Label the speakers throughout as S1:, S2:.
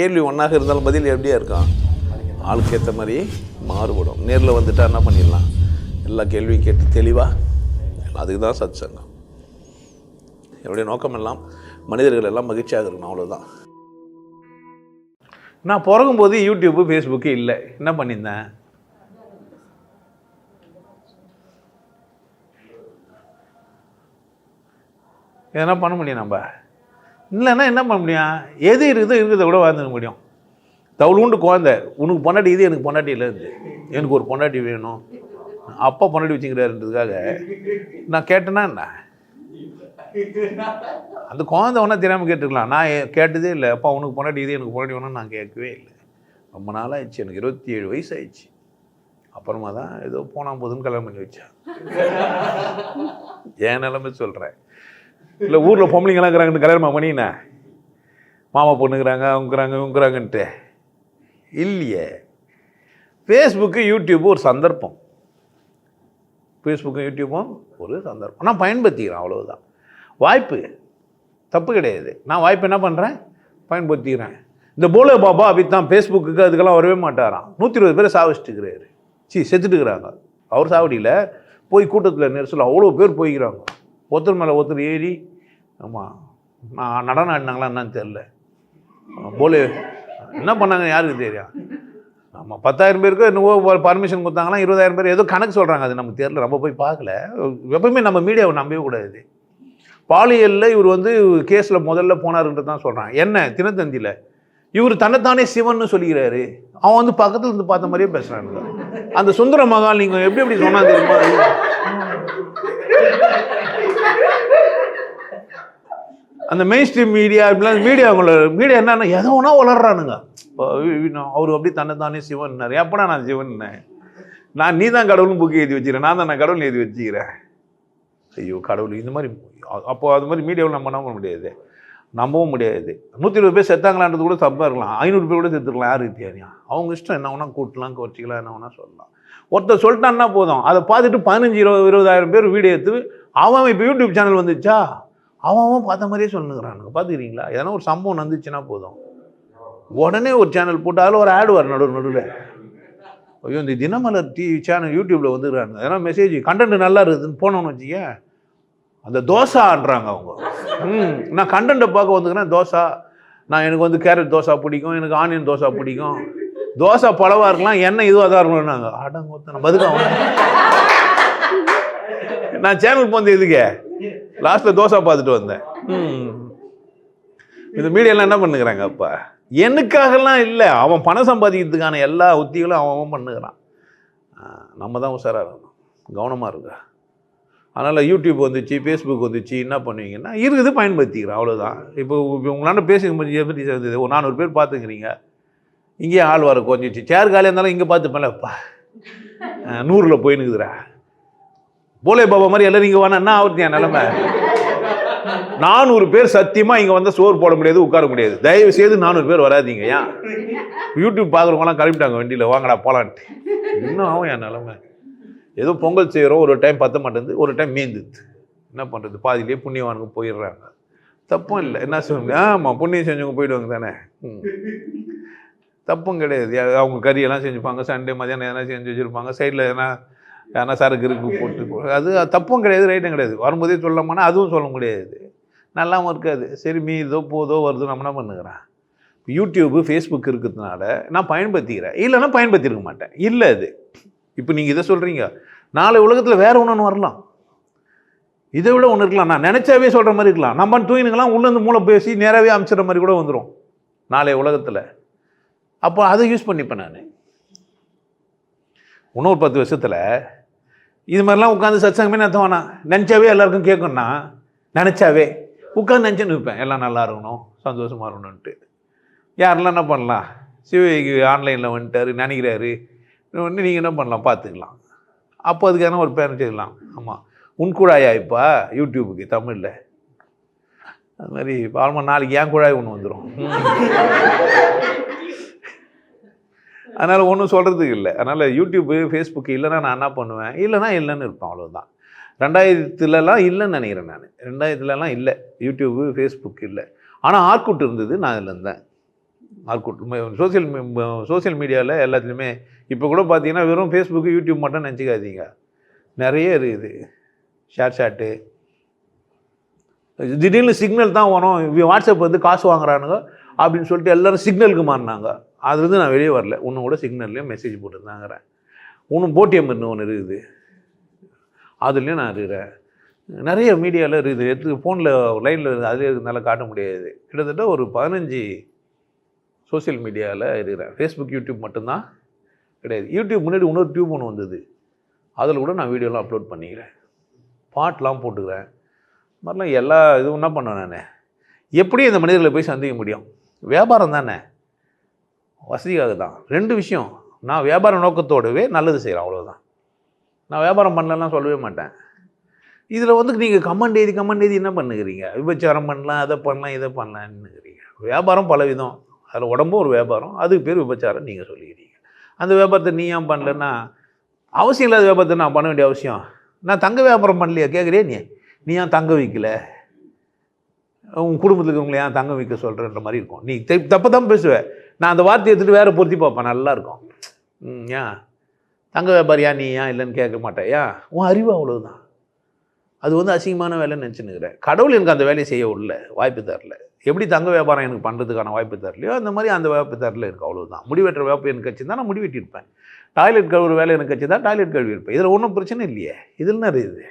S1: கேள்வி ஒன்றாக இருந்தாலும் பதில் எப்படியா இருக்கும்? ஆளுக்கு ஏற்ற மாதிரி மாறுபடும். நேரில் வந்துட்டா என்ன பண்ணிடலாம்? எல்லா கேள்வியும் கேட்டு தெளிவாக அதுக்கு தான் சத் சங்கம் என்னுடைய நோக்கம் எல்லாம் மனிதர்கள் எல்லாம் மகிழ்ச்சியாக இருக்கணும் அவ்வளோதான் நான் பிறகும்போது யூடியூப்பு ஃபேஸ்புக்கு இல்லை. என்ன பண்ணியிருந்தேன்? எதனா பண்ண முடியும் நம்ம? இல்லைன்னா என்ன பண்ண முடியும்? எது இருக்குதோ இருக்கிறத கூட வாழ்ந்துக்க முடியும். தவுளுண்டு குழந்தை. உனக்கு பொண்டாட்டி இது எனக்கு பொண்டாட்டி இல்லை எனக்கு ஒரு பொண்டாட்டி வேணும். அப்பா பொண்டாட்டி வச்சுக்கிறாருன்றதுக்காக நான் கேட்டேன்னா என்ன? அந்த குழந்தை ஒன்றா தெரியாமல் கேட்டுக்கலாம். நான் கேட்டதே இல்லை. அப்பா உனக்கு பொண்டாட்டி இது எனக்கு பொண்டாட்டி வேணும்னு நான் கேட்கவே இல்லை. ரொம்ப நாள் ஆயிடுச்சு எனக்கு இருபத்தி ஏழு வயசு ஆயிடுச்சு அப்புறமா தான் ஏதோ போனால் போதுன்னு கல்யாணம் பண்ணி வச்சேன். என் நிலமை சொல்கிறேன் இல்லை ஊரில் பொம்பளைங்களாம் இருக்கிறாங்கன்னு கல்யாணம் பண்ணினா மாமா பொண்ணுங்கிறாங்க அவங்கிறாங்க இவங்கிறாங்கன்ட்டு இல்லையே. ஃபேஸ்புக்கு யூடியூப்பு ஒரு சந்தர்ப்பம். ஃபேஸ்புக்கும் யூடியூப்பும் ஒரு சந்தர்ப்பம். நான் பயன்படுத்திக்கிறேன் அவ்வளவுதான். வாய்ப்பு. தப்பு கிடையாது. நான் வாய்ப்பு என்ன பண்ணுறேன் பயன்படுத்திக்கிறேன். இந்த போலே பாபா அப்படித்தான் ஃபேஸ்புக்கு அதுக்கெல்லாம் வரவே மாட்டாராம். நூற்றி இருபது பேரை சாவிச்சிட்டுக்கிறாரு சி செத்துட்டுக்கிறாங்க அவர் சாவடியில் போய் கூட்டத்தில் நெரிசல் அவ்வளோ பேர் போய்க்கிறாங்க. ஒருத்தர் மேலே ஒருத்தர் ஏறி ஆமாம் நான் நடனம் ஆடினாங்களா என்னன்னு தெரில போலே என்ன பண்ணாங்க யாருக்கு தெரியும்? ஆமாம் பத்தாயிரம் பேருக்கு என்னவோ பர்மிஷன் கொடுத்தாங்கன்னா இருபதாயிரம் பேர் ஏதோ கணக்கு சொல்கிறாங்க அது நமக்கு தெரில நம்ம போய் பார்க்கல. எப்பவுமே நம்ம மீடியாவை நம்பவே கூடாது. பாலியலில் இவர் வந்து கேஸில் முதல்ல போனாருன்றது தான் சொல்கிறான் என்ன? தினத்தந்தியில். இவர் தன்னைத்தானே சிவன் சொல்லிக்கிறாரு. அவன் வந்து பக்கத்தில் இருந்து பார்த்த மாதிரியே பேசுகிறாங்க அந்த சுந்தர மகால் நீங்கள் எப்படி எப்படி சொன்னா தெரியுமா? அந்த மெயின் ஸ்ட்ரீம் மீடியா இப்படிலாம் மீடியா அவங்கள மீடியா என்னென்ன எதோ ஒன்றா வளர்றானுங்க. இப்போ அவர் அப்படி தன்னைத்தானே சிவன் எப்படா நான் சிவன் நான் நீ தான் கடவுள்னு புக்கு எழுதி வச்சுக்கிறேன். நான் தான் நான் கடவுள் எழுதி வச்சுக்கிறேன். ஐயோ கடவுள் இந்த மாதிரி அப்போது அது மாதிரி மீடியாவில் நம்ம நம்ப முடியாது? நம்பவும் முடியாது. நூற்றி இருபது பேர் செத்தாங்களான்றது கூட தப்பாக இருக்கலாம். ஐநூறு பேர் கூட செத்துருக்கலாம். யாருக்கு தெரியும் அவங்க இஷ்டம் என்ன வேணால் கூட்டலாம் குறைச்சிக்கலாம் என்ன வேணால் சொல்லலாம். ஒருத்தர் சொல்லிட்டான்னா போதும். அதை பார்த்துட்டு பதினஞ்சு இருபது இருபதாயிரம் பேர் வீடியோ எடுத்து அவன் இப்போ யூடியூப் சேனல் வந்துச்சா? அவன் அவன் பார்த்த மாதிரியே சொல்லுங்கிறானுங்க. பார்த்துக்கிறீங்களா? எதனா ஒரு சம்பவம் வந்துச்சுன்னா போதும். உடனே ஒரு சேனல் போட்டு அதில் ஒரு ஆடு வர நடுவு நடுவில். ஐயோ இந்த தினமலர் டிவி சேனல் யூடியூப்பில் வந்துடுறாங்க ஏன்னா மெசேஜ் கண்டென்ட் நல்லா இருக்குதுன்னு போனோன்னு வச்சுக்க அந்த தோசான்றாங்க அவங்க. ம் நான் கண்டென்ட்டை பார்க்க வந்துக்கிறேன் தோசா. நான் எனக்கு வந்து கேரட் தோசை பிடிக்கும் எனக்கு ஆனியன் தோசை பிடிக்கும். தோசை பழவாக இருக்கலாம் எண்ணெய் இதுவாக தான் இருக்கணும்னாங்க அடங்க நான் பதுக்க நான் சேனல் போந்து எதுக்கு? லாஸ்ட்டில் தோசை பார்த்துட்டு வந்தேன். இந்த மீடியாலாம் என்ன பண்ணுகிறாங்க அப்பா? எனக்காகலாம் இல்லை. அவன் பணம் சம்பாதிக்கிறதுக்கான எல்லா உத்திகளும் அவன் பண்ணுகிறான். நம்ம தான் உஷாராக இருக்கணும். கவனமாக இருக்கா அதனால் யூடியூப் வந்துச்சு ஃபேஸ்புக் வந்துச்சு என்ன பண்ணுவீங்கன்னா இருக்குது பயன்படுத்திக்கிறேன் அவ்வளோதான் இப்போ இப்போ உங்களாண்ட பேசுங்க எப்படி சேர்ந்தது ஒரு நானூறு பேர் பார்த்துக்கிறீங்க. இங்கேயே ஆள் வர கொஞ்சிச்சு சேர் காலியாக இருந்தாலும் இங்கே பார்த்துப்பேன்லப்பா நூறில் போயினுக்குதுரா போலே பாபா மாதிரி எல்லாரும் இங்கே வானா என்ன ஆகுது என் நிலமை? நானூறு பேர் சத்தியமாக இங்கே வந்து சோறு போட முடியாது உட்கார முடியாது. தயவு செய்து நானூறு பேர் வராதீங்க ஏன்? யூடியூப் பார்க்குறவங்களாம் கிளம்பிட்டாங்க வண்டியில் வாங்கடா போலான்ட்டு. இன்னும் ஆகும் என் நிலமை? ஏதோ பொங்கல் செய்கிறோம் ஒரு டைம் பத்த மாட்டேங்குது ஒரு டைம் மீந்துது என்ன பண்ணுறது பாதியிலே புண்ணியவானுங்க போயிடுறாங்க. தப்பும் இல்லை. என்ன சொல்லுங்க ஆமாம் புண்ணியம் செஞ்சவங்க போயிடுவாங்க தானே. தப்பும் கிடையாது. அவங்க கறியெல்லாம் செஞ்சுப்பாங்க சண்டே மதியானம் எதனா செஞ்சு வச்சுருப்பாங்க சைடில் எதனா ஏன்னா சரக்கு இருக்கு போட்டு அது தப்பும் கிடையாது ரைட்டும் கிடையாது. வரும்போதே சொல்லாமன்னா அதுவும் சொல்ல முடியாது. நல்லாவும் இருக்காது. சரி மீ இதோ போதோ வருதோ நம்ம என்ன பண்ணுகிறேன்? யூடியூப்பு ஃபேஸ்புக் இருக்கிறதுனால நான் பயன்படுத்திக்கிறேன். இல்லைன்னா பயன்படுத்தியிருக்க மாட்டேன். இல்லை அது. இப்போ நீங்கள் இதை சொல்கிறீங்க நாளை உலகத்தில் வேறு ஒன்று வரலாம். இதை விட ஒன்று இருக்கலாம். நான் நினச்சாவே சொல்கிற மாதிரி இருக்கலாம். நம்ம தூயினுங்களாம் உள்ளேருந்து மூளை பேசி நேராகவே அமைச்சிடுற மாதிரி கூட வந்துடும் நாளைய உலகத்தில். அப்போ அதை யூஸ் பண்ணிப்பேன் நான். இன்னொரு பத்து வருஷத்தில் இது மாதிரிலாம் உட்காந்து சத்சங்கமே நடத்த வேணாம். நினச்சாவே எல்லாருக்கும் கேட்கணும்னா நினச்சாவே. உட்காந்து நினச்சின்னு இருப்பேன் எல்லாம் நல்லா இருக்கணும் சந்தோஷமாக இருக்கணும்ன்ட்டு. யாரெல்லாம் என்ன பண்ணலாம்? சிவகி ஆன்லைனில் வந்துட்டாரு நினைக்கிறாரு. வந்து நீங்கள் என்ன பண்ணலாம்? பார்த்துக்கலாம். அப்போ அதுக்கான ஒரு பேரண்ட் செய்யலாம். ஆமாம் உன் குழாயா இப்போ? யூடியூபுக்கு தமிழில். அது மாதிரி ஆல்மா நாளைக்கு ஏன் குழாய் ஒன்று வந்துடும் அதனால் ஒன்றும் சொல்கிறதுக்கு இல்லை. அதனால் யூடியூப்பு ஃபேஸ்புக் இல்லைன்னா நான் என்ன பண்ணுவேன்? இல்லைனா இல்லைன்னு இருப்பேன் அவ்வளோதான் ரெண்டாயிரத்துலலாம் இல்லைன்னு நினைக்கிறேன் நான். ரெண்டாயிரத்துலலாம் இல்லை. யூடியூப்பு ஃபேஸ்புக் இல்லை. ஆனால் ஆர்குட் இருந்தது நான் அதில் இருந்தேன். ஆர்குட் சோசியல் சோசியல் மீடியாவில் எல்லாத்துலேயுமே இப்போ கூட பார்த்தீங்கன்னா வெறும் ஃபேஸ்புக்கு யூடியூப் மட்டும் நினச்சிக்காதீங்க. நிறைய இருக்குது. ஷேர் ஷாட்டு திடீர்னு சிக்னல் தான் வரும். இவன் வாட்ஸ்அப் வந்து காசு வாங்குறானுங்க அப்படின்னு சொல்லிட்டு எல்லோரும் சிக்னலுக்கு மாறினாங்க. அதுலேருந்து நான் வெளியே வரல. இன்னும் கூட சிக்னல்லையும் மெசேஜ் போட்டுருந்தாங்கிறேன். இன்னும் போட்டியம் ஒன்று இருக்குது. அதுலேயும் நான் இருக்கிறேன். நிறைய மீடியாவில் இருக்குது. எடுத்து ஃபோனில் லைனில் இருக்குது அது என்னால் காட்ட முடியாது. கிட்டத்தட்ட ஒரு பதினஞ்சு சோஷியல் மீடியாவில் இருக்கிறேன். ஃபேஸ்புக் யூடியூப் மட்டும்தான் கிடையாது. யூடியூப் முன்னாடி இன்னொரு டியூப் ஒன்று வந்தது. அதில் கூட நான் வீடியோலாம் அப்லோட் பண்ணிக்கிறேன். பாட்டெலாம் போட்டுக்கிறேன். மாதிரிலாம் எல்லா இதுவும் என்ன பண்ணுவேன் நான்? எப்படி இந்த மனிதர்களை போய் சந்திக்க முடியும். வியாபாரம் தானே? வசதிக்காக தான் ரெண்டு விஷயம் நான் வியாபார நோக்கத்தோடவே நல்லது செய்கிறேன் அவ்வளோதான் நான் வியாபாரம் பண்ணலன்னா சொல்லவே மாட்டேன். இதில் வந்து நீங்கள் கமெண்ட் எழுதி கமெண்ட் எழுதி என்ன பண்ணுகிறீங்க? விபச்சாரம் பண்ணலாம் அதை பண்ணலாம் இதை பண்ணலான்னுக்கிறீங்க வியாபாரம் பல விதம் அதில் உடம்பும் ஒரு வியாபாரம் அதுக்கு பேர் விபச்சாரம் நீங்கள் சொல்லிக்கிறீங்க. அந்த வியாபாரத்தை நீ ஏன் பண்ணலன்னா அவசியம் இல்லாத வியாபாரத்தை நான் பண்ண வேண்டிய அவசியம். நான் தங்க வியாபாரம் பண்ணலையா? கேட்குறே நீ. நீ ஏன் தங்க விற்கல உன் குடும்பத்துக்கு உங்களை ஏன் தங்க வைக்க சொல்கிறன்ற மாதிரி இருக்கும். நீ தப்பு தான் பேசுவேன் நான் அந்த வார்த்தையை எடுத்துகிட்டு வேறு பொருத்தி பார்ப்பேன். நல்லாயிருக்கும். ம் ஏன் தங்க வியாபாரியா நீ ஏன் இல்லைன்னு கேட்க மாட்டேன். ஏன் உன் அறிவு அவ்வளவுதான். அது வந்து அசிங்கமான வேலைன்னு நினச்சின்னுக்கிறேன். கடவுள் எனக்கு அந்த வேலையை செய்ய விடல வாய்ப்பு தரல. எப்படி தங்க வியாபாரம் எனக்கு பண்ணுறதுக்கான வாய்ப்பு தரலையோ அந்த மாதிரி அந்த வாய்ப்பு தரல எனக்கு அவ்வளோதான் முடிவெட்டுற வாய்ப்பு எனக்கு கட்சி நான் முடிவெட்டியிருப்பேன். டாய்லெட் கழுவுற வேலை எனக்கு வச்சுருந்தா டாய்லெட் கழுவி இருப்பேன் இதில் ஒன்றும் பிரச்சனை இல்லையே. இதில் என்ன இருக்குது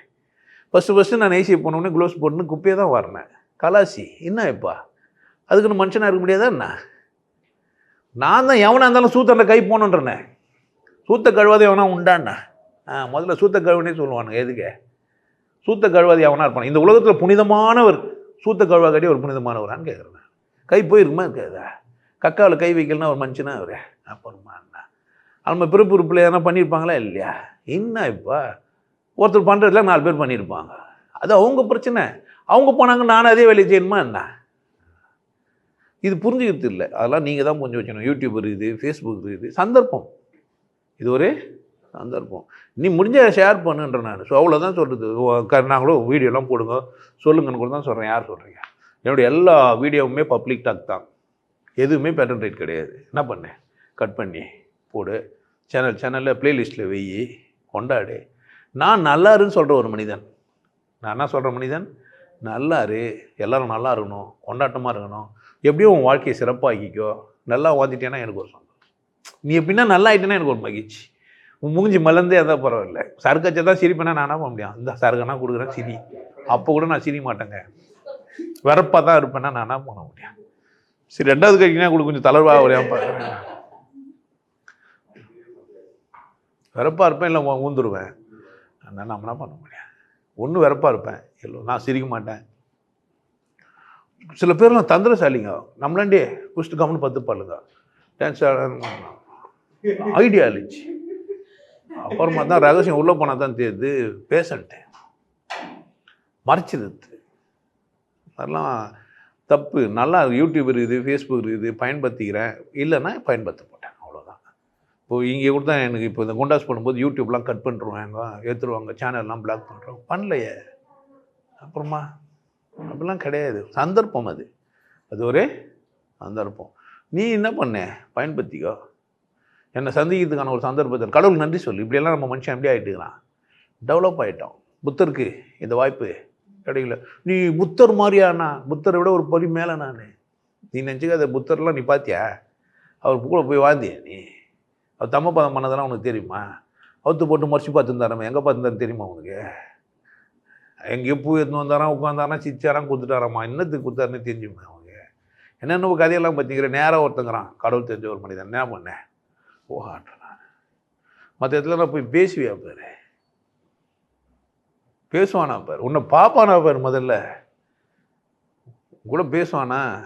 S1: ஃபஸ்ட்டு ஃபஸ்ட்டு நான் ஏசியை போனோடனே க்ளோஸ் போட்டுன்னு குப்பையே தான் வரேன் கலாசி என்ன இப்பா? அதுக்குன்னு மனுஷனாக இருக்க முடியாதா என்ன? நான் தான் எவனாக இருந்தாலும் சூத்தண்ட கை போகணுன்றனே. சூத்த கழுவாத எவனா உண்டாண்ணா ஆ முதல்ல சூத்த கழுவுனே சொல்லுவானுங்க எதுக்கு? சூத்த கழுவாது எவனா இருப்பான்? இந்த உலகத்தில் புனிதமானவர் சூத்த கழுவா கட்டி ஒரு புனிதமானவரான்னு கேட்குறேன் கை போயிருக்குமா இருக்காதா? கக்காவில் கை வைக்கலன்னா ஒரு மனுஷனா அவர்? அப்புறமா என்ன? அவங்க பிறப்பு உறுப்பில் எதனா பண்ணியிருப்பாங்களா இல்லையா? என்ன இப்போ? ஒருத்தர் பண்ணுறதுல நாலு பேர் பண்ணியிருப்பாங்க அது அவங்க பிரச்சனை. அவங்க போனாங்க நானும் அதே வேலையை செய்யணுமா என்ன? இது புரிஞ்சுக்கிறது இல்லை. அதெல்லாம் நீங்கள் தான் புரிஞ்சு வச்சுக்கணும் யூடியூப் இருக்குது ஃபேஸ்புக் இருக்குது. சந்தர்ப்பம். இது ஒரு சந்தர்ப்பம். நீ முடிஞ்ச ஷேர் பண்ணுன்ற நான். ஸோ அவ்வளோதான் சொல்கிறது நாங்களும் வீடியோலாம் போடுங்க. சொல்லுங்கன்னு கூட தான் சொல்கிறேன் யார் சொல்கிறீங்க என்னுடைய எல்லா வீடியோவுமே பப்ளிக் டாக் தான். எதுவுமே பேட்டன் ரேட் கிடையாது. என்ன பண்ணேன் கட் பண்ணி போடு. சேனல் சேனலில் ப்ளேலிஸ்ட்டில் வெயி கொண்டாடு. நான் நல்லாருன்னு சொல்கிற ஒரு மனிதன். நான் என்ன சொல்கிற மனிதன்? நல்லாரு. எல்லோரும் நல்லா இருக்கணும். கொண்டாட்டமாக இருக்கணும். எப்படியும் உன் வாழ்க்கையை சிறப்பாக்கிக்கோ நல்லா வாழ்ந்துட்டேன்னா எனக்கு ஒரு சந்தோஷம். நீ எப்படின்னா நல்லா ஆகிட்டேன்னா எனக்கு ஒரு மகிழ்ச்சி. உன் மூஞ்சி மலர்ந்தே இருந்தால் பரவாயில்ல. சருக்கச்சை தான் சிரிப்பேனா நானா பண்ண முடியும். இந்த சருக்கனா கொடுக்குறேன் சிரி. அப்போ கூட நான் சிரி மாட்டேங்க. வரப்பாக தான் இருப்பேன்னா நானா பண்ண முடியும். சரி ரெண்டாவது கைக்குனா கூட கொஞ்சம் தளர்வாக வரையாம பார்க்குறேன் வெறப்பாக இருப்பேன் இல்லை ஊந்துருவேன் அதனால் நம்மனா பண்ண முடியும்? ஒன்று வெறப்பாக இருப்பேன். இல்லை நான் சிரிக்க மாட்டேன். சில பேர்லாம் தந்திரசாலிங்க. நம்மளாண்டே குஸ்ட் கம்னு பார்த்து பாருங்க டான்ஸ் ஐடியா இருந்துச்சு. அப்புறமா தான் ரகசியம் உள்ளே போனால் தான் தெரியுது. பேசன்ட்டு மறைச்சிருது. அதெல்லாம் தப்பு. நல்லா யூடியூப் இருக்குது ஃபேஸ்புக் இருக்குது பயன்படுத்திக்கிறேன். இல்லைன்னா பயன்படுத்த மாட்டேன். அவ்வளோதான் இப்போ இங்கே கூட தான் எனக்கு இப்போ இந்த குண்டாஸ் பண்ணும்போது யூடியூப்லாம் கட் பண்ணிருவாங்க ஏற்றுருவாங்க சேனல்லாம் பிளாக் பண்ணுறோம் பண்ணலையே. அப்புறமா அப்படிலாம் கிடையாது. சந்தர்ப்பம் அது. அது ஒரு சந்தர்ப்பம். நீ என்ன பண்ண? பயன்படுத்திக்கோ. என்னை சந்திக்கிறதுக்கான ஒரு சந்தர்ப்பத்தில் கடவுள் நன்றி சொல்லு. இப்படியெல்லாம் நம்ம மனுஷன் எப்படி ஆகிட்டுக்கிறான் டெவலப் ஆகிட்டோம் புத்தருக்கு இந்த வாய்ப்பு கிடைக்கல. நீ புத்தர் மாதிரியாண்ணா. புத்தரை விட ஒரு படி மேலே நான் நீ நினச்சிக்காத புத்தர்லாம் நீ பார்த்தியா அவர் கூட போய் வாழ்ந்தியா நீ? அவர் தம்ம பதம் பண்ணதெல்லாம் உனக்கு தெரியுமா? அவுத்து போட்டு மறைச்சி பார்த்துருந்தாரம்மா எங்கே பார்த்துருந்தாரு தெரியுமா உனக்கு? எங்கேயோ பூ எடுத்துன்னு வந்தாராம் உட்காந்தாரான் சிச்சாராம் கொடுத்துட்டாராம்மா என்னத்துக்கு கொடுத்தாருன்னு தெரிஞ்சுமே அவங்க என்னென்ன கதையெல்லாம் பார்த்திங்கிற நேராக ஒருத்தங்கிறான். கடவுள் தெரிஞ்ச ஒரு மனிதன். என்ன பண்ணேன் ஓஹான்றேன் மற்ற இடத்துல நான் போய் பேசுவியா பாரு? பேசுவானா பாரு? உன்னை பார்ப்பானா பாரு முதல்ல? கூட பேசுவானா?